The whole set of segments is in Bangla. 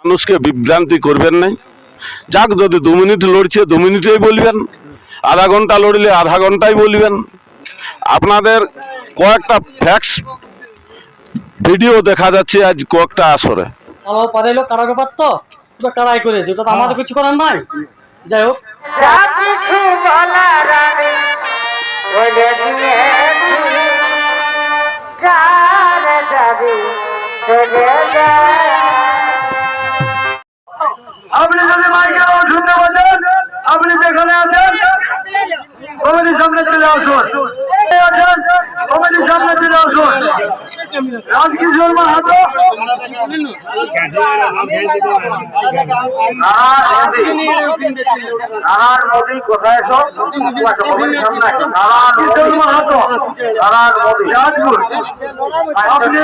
মানুষকে বিভ্রান্তি করবেন নাই। যাক যদি দু মিনিট লড়ছে দু মিনিটেই বলবেন। আধা ঘণ্টা লড়লে আধা ঘন্টাই বলবেন। আপনাদের কয়েকটা ফ্যাক্স ভিডিও দেখা যাচ্ছে আজ কয়েকটা আসরে। আমার পারে কারা ব্যাপার তো? কারাই করেছে ওটা তো আমাদের কিছু করার নাই? যাই হোক। চলে চলে আসুন কমিটির সামনে চলে আসুন। রাজকিশোর মাহাতো নারায়ণ মোদী কোথায় সব কমিটির সামনে কিশোর মাহাতো নারায়ণ মোদী আপনি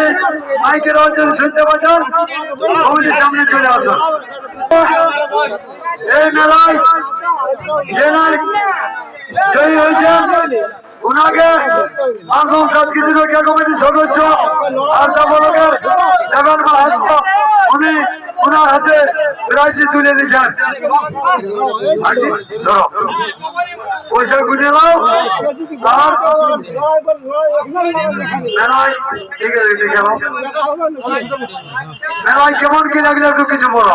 মাইকের যদি শুনতে পাচ্ছেন? সামনে চলে আসুন। এই মেলায় জেলায় জয়ী হয়েছেন ওনাকে মানব সংস্কৃতি রক্ষা কমিটির সদস্য আশা বলকের দেবেন উনি ওনার হাতে প্রাইজটি তুলে দিয়েছেন। ধরো। পয়সা গুনে নাও। ঠিক আছে দেখে নাও। মেলায় কেমন কি লাগলে একটু কিছু বলো।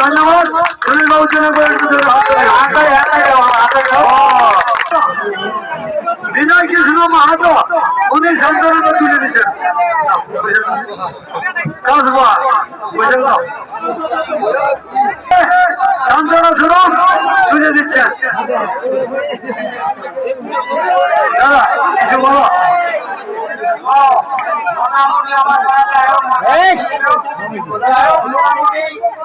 ধন্যবাদ সুনীল বাবু চলে বিনয় কৃষ্ণ মাহাতো উনি সন্তানকে তুলে দিচ্ছেন কাসবা বুঝলেন সন্তান সুরম তুলে দিচ্ছেন দাদা কিছু বলো আগে আসবে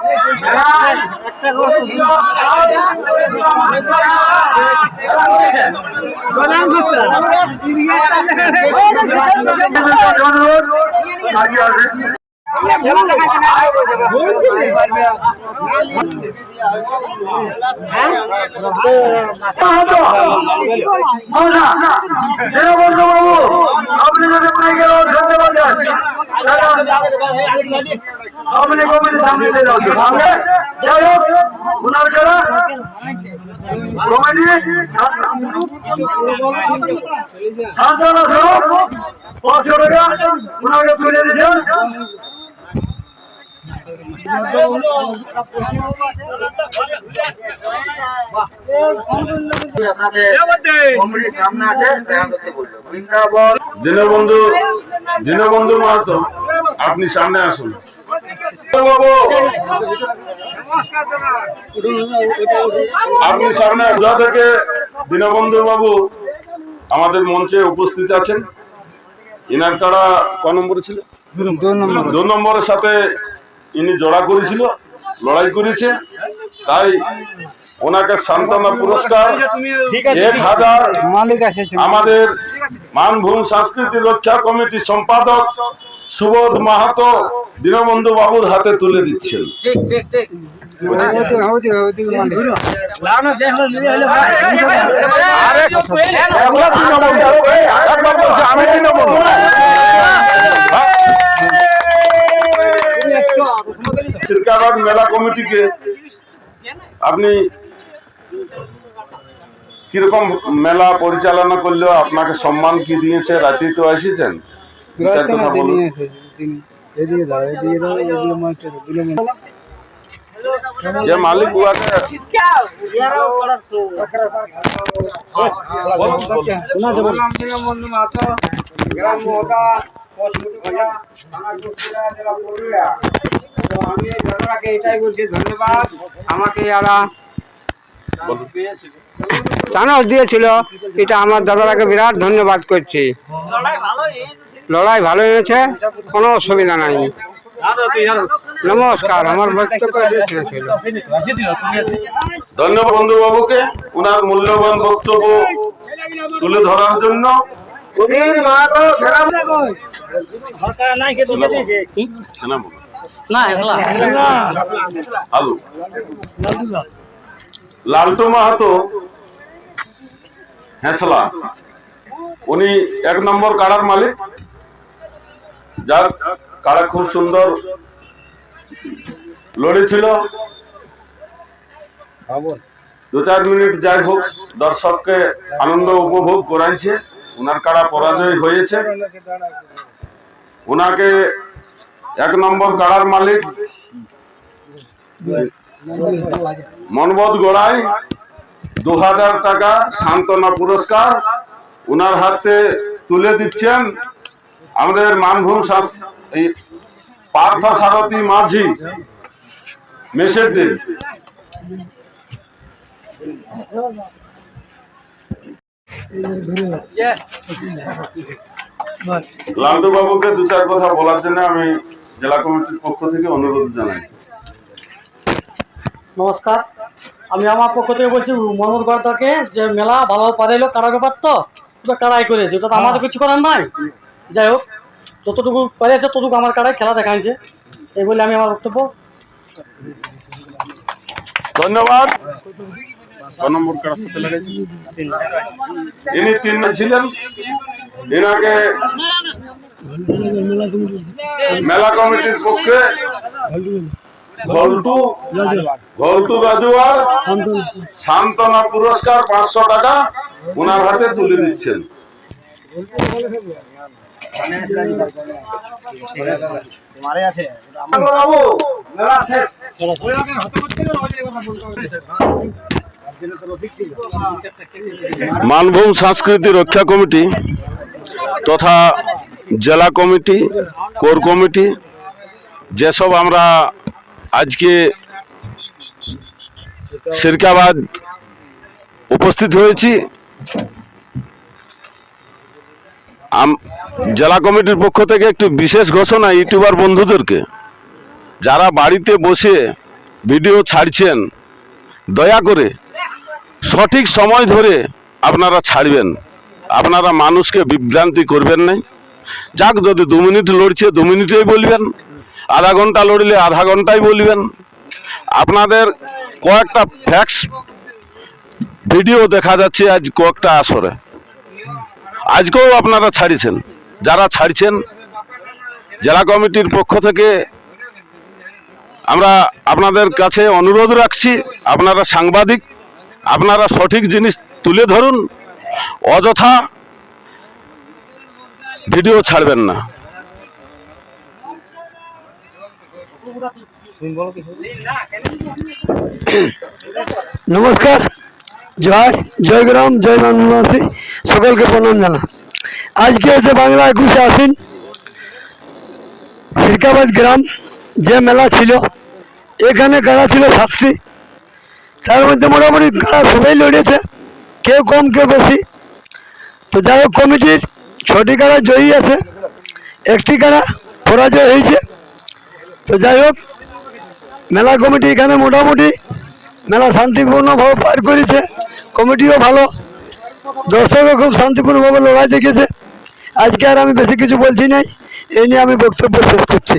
বাবু আপনি যদি মাইকের আওয়াজ আপনি কমিটির সামনে আসুন তাহলে যাই হোক ওনার যারা কমিটি সান্ত্বনা স্বরূপ পাঁচশো টাকা ওনাকে তুলে দিয়েছেন দীনবন্ধু দীনবন্ধু মাহাতো। আপনি সামনে আসুন। আপনি সামনে আসুন। থেকে দীনবন্ধু বাবু আমাদের মঞ্চে উপস্থিত আছেন। ইনার কারা ক নম্বরে ছিল? দু নম্বরের সাথে ইনি জড়া করেছিল লড়াই করেছে তাই ওনাকে সান্ত্বনা পুরস্কার এক হাজার আমাদের মানভূম সংস্কৃতি রক্ষা কমিটি সম্পাদক সুবোধ মাহাতো দীনবন্ধু বাবুর হাতে তুলে দিচ্ছেন আমি চিরকাবাদ মেলা কমিটিকে আপনি কীরকম মেলা পরিচালনা করলেও আপনাকে সম্মান কি দিয়েছে রাতে তো এসেছেন কথা বলুন যে মালিক উহাকে শোনা যাবে আমাকে এরা চানস এটা আমার বিরাট ধন্যবাদ করছি। লড়াই ভালো হয়েছে, কোনো অসুবিধা নাই। নমস্কার, আমার ধন্যবাদ বন্ধু বাবুকে ওনার মূল্যবান বক্তব্য তুলে ধরার জন্য। সুধীর মাহাতো সেরা না হেসলা। লালটু মাহাতো হেসলা। উনি এক নম্বর কাড়ার মালিক। যার কাড়া খুব সুন্দর লড়েছিল দু চার মিনিট যাই হোক দর্শককে আনন্দ উপভোগ করাইছে। ওনার কারা পরাজয় হয়েছে? ওনাকে এক নম্বর কাড়ার মালিক মনবোধ গোড়াই দু টাকা সান্ত্বনা পুরস্কার ওনার হাতে তুলে দিচ্ছেন আমাদের মানভূম পার্থ সারথী মাঝি মেসের দিন লালটু বাবুকে দু চার কথা বলার জন্য আমি জেলা কমিটির পক্ষ থেকে অনুরোধ জানাই। নমস্কার। আমি আমার পক্ষ থেকে বলছি মোহাম্মদ গর্দাকে যে মেলা ভালো পারাইলো কারা ব্যাপার তো? ওটা কারাই করেছে। ওটা তো আমাদের কিছু করার নাই। যাই হোক যতটুকু পেরেছে ততটুকু আমার কারাই খেলা দেখাইছে। এই বলে আমি আমার বক্তব্য। ধন্যবাদ। ক নম্বর কার সাথে লাগাইছি ইনি তিন ছিলেন এনাকে মেলা কমিটির পক্ষে ঘল্টু ঘল্টু রাজুয়ার সান্ত্বনা পুরস্কার পাঁচশো টাকা ওনার হাতে তুলে দিচ্ছেন। বাবু মেলা শেষ। মানভূম সংস্কৃতি রক্ষা কমিটি তথা জেলা কমিটি, কোর কমিটি, যেসব আমরা আজকে সিরকাবাদ উপস্থিত হয়েছি জেলা কমিটির পক্ষ থেকে একটি বিশেষ ঘোষণা ইউটিউবার বন্ধুদেরকে। যারা বাড়িতে বসে ভিডিও ছাড়ছেন, দয়া করে সঠিক সময় ধরে আপনারা ছাড়বেন। আপনারা মানুষকে বিভ্রান্তি করবেন নাই। যাক, যদি দু মিনিট লড়ছে, দু মিনিটেই বলবেন। আধা ঘণ্টা লড়লে আধা ঘন্টাই বলবেন। আপনাদের কয়েকটা ফ্যাক্স ভিডিও দেখা যাচ্ছে আজ কয়েকটা আসরে। আজকেও আপনারা ছাড়িয়েছেন যারা ছাড়ছেন, জেলা কমিটির পক্ষ থেকে আমরা আপনাদের কাছে অনুরোধ রাখছি, আপনারা সাংবাদিক আপনারা সঠিক জিনিস তুলে ধরুন, অযথা ভিডিও ছাড়বেন না। নমস্কার, জয় জয়গ্রাম জয় বাংলাবাসী সকলকে প্রণাম জানা আজকে হচ্ছে বাংলা একুশে আসিন সিরকাবাদ গ্রাম যে মেলা ছিল, এখানে গাড়া ছিল সাতটি? তার মধ্যে মোটামুটি গাড়া সবাই লড়েছে, কেউ কম, কেউ বেশি। তো যাই হোক, কমিটির ছটি গাড়া জয়ী আছে, একটি গাড়া পরাজয় হয়েছে। তো যাই হোক, মেলা কমিটি এখানে মোটামুটি মেলা শান্তিপূর্ণভাবে পার করেছে, কমিটিও ভালো। দর্শকও খুব শান্তিপূর্ণভাবে লড়াই দেখেছে। আজকে আর আমি বেশি কিছু বলছি নাই, এই নিয়ে আমি বক্তব্য শেষ করছি।